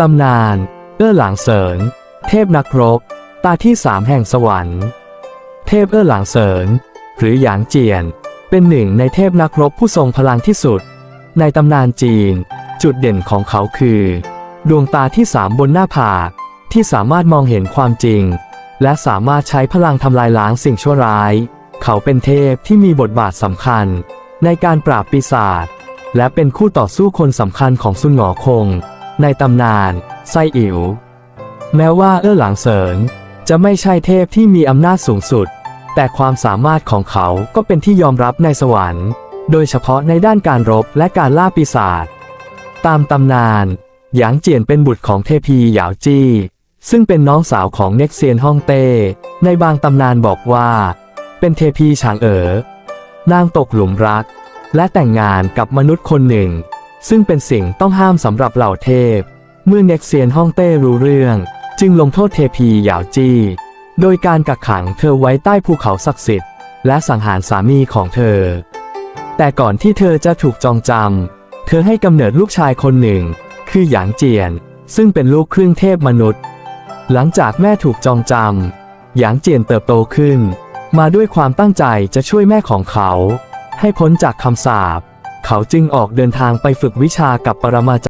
ตำนานเอื้อหลางเสริญเทพนักรบ ตาที่สามแห่งสวรรค์ เทพเอื้อหลางเสริญหรือหยางเจียน เป็นหนึ่งในเทพนักรบผู้ทรงพลังที่สุด ในตำนานจีน จุดเด่นของเขาคือ ดวงตาที่สามบนหน้าผากที่สามารถมองเห็นความจริง และสามารถใช้พลังทำลายล้างสิ่งชั่วร้าย เขาเป็นเทพที่มีบทบาทสำคัญ ในการปราบปีศาจและเป็นคู่ต่อสู้คนสำคัญของซุนหงอคง ในตำนานไซอิ๋วแม้ว่าเอ้อหลางเสินจะไม่ใช่เทพที่มีอำนาจสูงสุด แต่ความสามารถของเขาก็เป็นที่ยอมรับในสวรรค์ โดยเฉพาะในด้านการรบและการล่าปีศาจตามตำนานหยางเจียนเป็นบุตรของเทพีหยาวจี้ ซึ่งเป็นน้องสาวของเน็กเซียนฮ่องเต้ ในบางตำนานบอกว่า เป็นเทพีฉางเอ๋อนางตกหลุมรัก และแต่งงานกับมนุษย์คนหนึ่ง ซึ่งเป็นสิ่งต้องห้ามสำหรับเหล่าเทพ เมื่อเน็กเซียนฮ่องเต้รู้เรื่อง จึงลงโทษเทพีหยาวจี้ โดยการกักขังเธอไว้ใต้ภูเขาศักดิ์สิทธิ์ และสังหารสามีของเธอ แต่ก่อนที่เธอจะถูกจองจำ เธอให้กำเนิดลูกชายคนหนึ่ง คือหยางเจียน ซึ่งเป็นลูกครึ่งเทพมนุษย์ หลังจากแม่ถูกจองจำหยางเจียนเติบโตขึ้น มาด้วยความตั้งใจจะช่วยแม่ของเขา ให้พ้นจากคำสาป เขาจึงออกเดินทางไปฝึกวิชากับปรมาจารย์